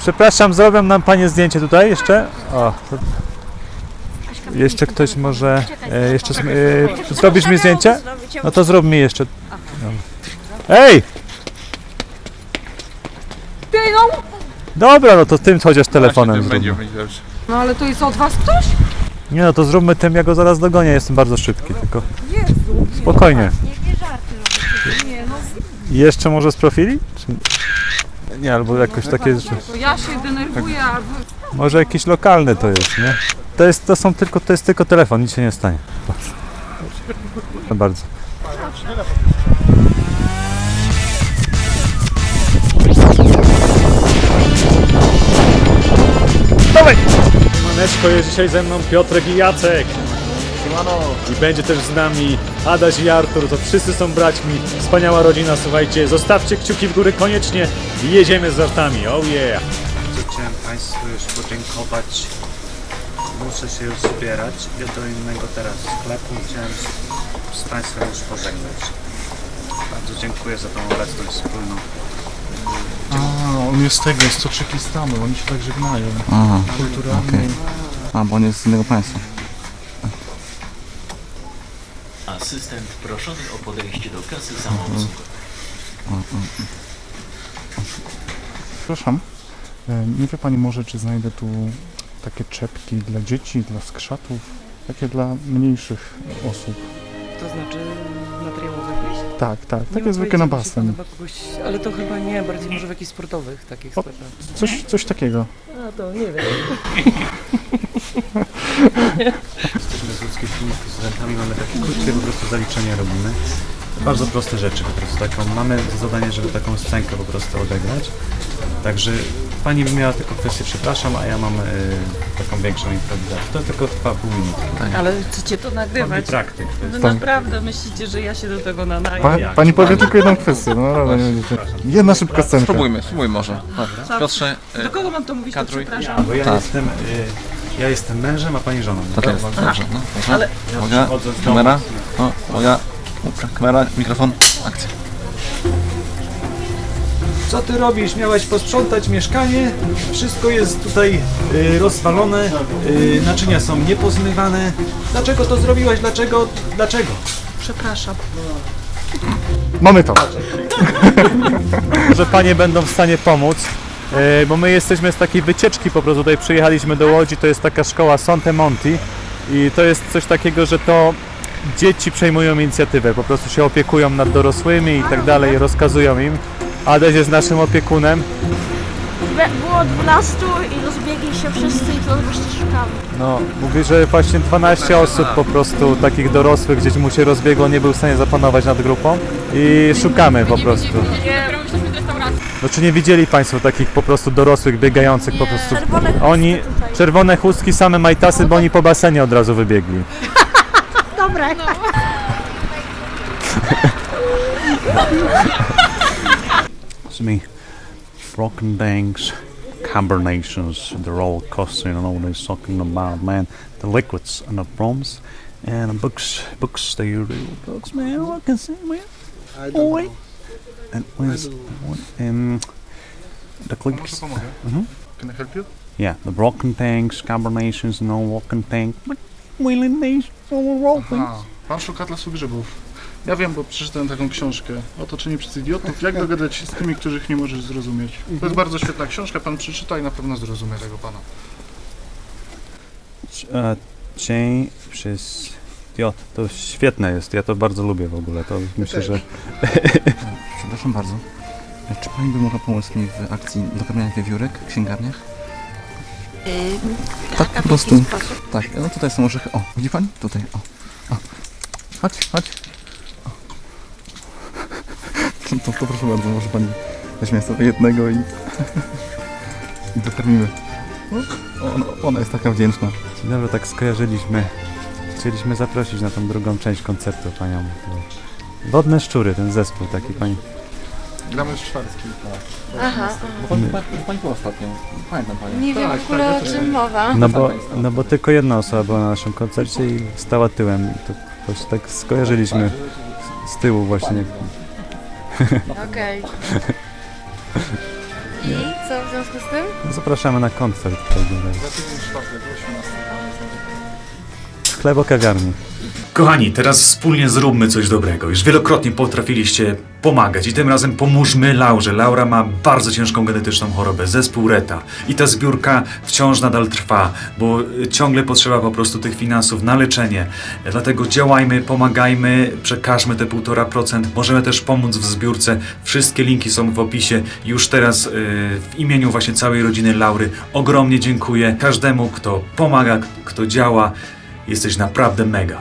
Przepraszam, zrobią nam panie zdjęcie tutaj jeszcze? O, to... Jeszcze ktoś może... E, jeszcze e, zrobisz mi zdjęcie? No to zrób mi jeszcze. Ej! Dobra, no to tym chociaż telefonem zróbmy. No ale to jest od was ktoś? Nie no, to zróbmy tym, ja go zaraz dogonię, jestem bardzo szybki, tylko Jezu. spokojnie. Nie, nie żarty robicie. Nie, no Jeszcze może z profili? Czy... Nie, albo jakoś takie, to ja się denerwuję, a wy... Może jakiś lokalny to jest, nie? To jest, to są tylko, to jest tylko telefon, nic się nie stanie. Proszę bardzo. Dawaj! Maneczko jest dzisiaj ze mną Piotrek i Jacek. I będzie też z nami Adaś i Artur, to wszyscy są braćmi. Wspaniała rodzina, słuchajcie. Zostawcie kciuki w górę koniecznie i jedziemy z żartami. Oh yeah! Chciałem Państwu już podziękować. Muszę się już zbierać. Idę do innego teraz sklepu. Chciałem z Państwem już pożegnać. Bardzo dziękuję za tą obecność wspólną. A, on jest z tego, jest Tadżykistanu, oni się tak żegnają. Aha, Kulturalnie. okej. A, bo on jest z innego państwa. Asystent proszony o podejście do kasy samoobsługowej. Przepraszam, e, nie wie Pani może, czy znajdę tu takie czepki dla dzieci, dla skrzatów, takie dla mniejszych osób. To znaczy materiałowych gdzieś? Tak, tak, Nie takie zwykłe na basen. chyba Kogoś, ale to chyba nie, bardziej może w jakichś sportowych takich O. sklepach. Coś, coś takiego. A to nie wiem. Jesteśmy z kliniczki z studentami, mamy takie krótkie po prostu zaliczenie robimy. Bardzo proste rzeczy po prostu taką. Mamy za zadanie, żeby taką scenkę po prostu odegrać. Także Pani by miała tylko kwestię przepraszam, a ja mam y, taką większą improwizację. To tylko trwa pół minutki. Ale chcecie to nagrywać? praktyk. To jest Wy Tak. naprawdę myślicie, że ja się do tego nadaję? Pa, pani powie tylko jedną kwestię, no naprawdę nie będziecie. Jedna szybka scenka. Spróbujmy, spróbujmy może. Co? Piotrze, y, Do kogo mam to mówić? To kadruj. przepraszam. Bo ja Tak. jestem, y, ja jestem mężem, a Pani żoną. tak jest, dobrze, no, proszę. Ale- Uwaga, Przychodzę z domu. kamera, o, uwaga, kamera, mikrofon, akcja. Co ty robisz? Miałeś posprzątać mieszkanie? Wszystko jest tutaj y, rozwalone, y, naczynia są niepozmywane. Dlaczego to zrobiłaś? Dlaczego? Dlaczego? Przepraszam. Mamy to. Że panie będą w stanie pomóc, bo my jesteśmy z takiej wycieczki po prostu. Tutaj przyjechaliśmy do Łodzi, to jest taka szkoła Sonte Monti i to jest coś takiego, że to dzieci przejmują inicjatywę, po prostu się opiekują nad dorosłymi i tak dalej, rozkazują im. Adaś jest naszym opiekunem. Było 12 i rozbiegli się wszyscy i to właśnie szukamy. No, mówi, że właśnie 12 osób po prostu, takich dorosłych, gdzieś mu się rozbiegło, nie był w stanie zapanować nad grupą i szukamy po prostu. No czy nie widzieli Państwo takich po prostu dorosłych, biegających po prostu? Czerwone chustki Oni, tutaj. czerwone chustki, same majtasy, bo oni po basenie od razu wybiegli. Dobre. To me, broken banks, combinations, they're all costing and all they're talking about, man. The liquids and the proms and the books, books, they are real books, man. What can say, man? I um, the clicks? pomogę. Mhm. Can I help you? Yeah, the broken tanks, combinations, and all walking tank, wheeling all rolling. A, pan szuka lasu grzybów. Ja wiem, bo przeczytałem taką książkę. Otoczenie przez idiotów. Jak dogadać się z tymi, których nie możesz zrozumieć. To jest bardzo świetna książka, pan przeczyta i na pewno zrozumie tego pana. E, Cień przez J. To świetne jest, ja to bardzo lubię w ogóle. To myślę, że Przepraszam bardzo. E, Czy Pani by mogła pomóc mi w akcji dokarmiania wiewiórek w księgarniach? tak, po prostu. Tak, no tutaj są orzechy. O, widzi Pani? Tutaj, o. o. Chodź, chodź. O. To, to, proszę bardzo, może Pani weźmie sobie jednego i, i dokarmimy. No, ona, ona jest taka wdzięczna. Dzień dobry, tak skojarzyliśmy. Chcieliśmy zaprosić na tą drugą część koncertu panią. Wodne Szczury, ten zespół taki pani. Gramy w szwarski. Aha. Bo Pani, była ostatnio. Pamiętam Pani. Nie wiem w ogóle o czym mowa. No bo, no bo tylko jedna osoba była na naszym koncercie i stała tyłem. To właśnie tak skojarzyliśmy z, z tyłu właśnie. Okej. I co w związku z tym? Zapraszamy na koncert w takim razie. Za tydzień czwartek, o 18. Sklep o kawiarni. Kochani, teraz wspólnie zróbmy coś dobrego. Już wielokrotnie potrafiliście pomagać i tym razem pomóżmy Laurze. Laura ma bardzo ciężką genetyczną chorobę, zespół Reta. I ta zbiórka wciąż nadal trwa, bo y, ciągle potrzeba po prostu tych finansów na leczenie. Dlatego działajmy, pomagajmy, przekażmy te 1,5%. Możemy też pomóc w zbiórce. Wszystkie linki są w opisie. Już teraz y, w imieniu właśnie całej rodziny Laury ogromnie dziękuję każdemu, kto pomaga, kto działa. Jesteś naprawdę mega.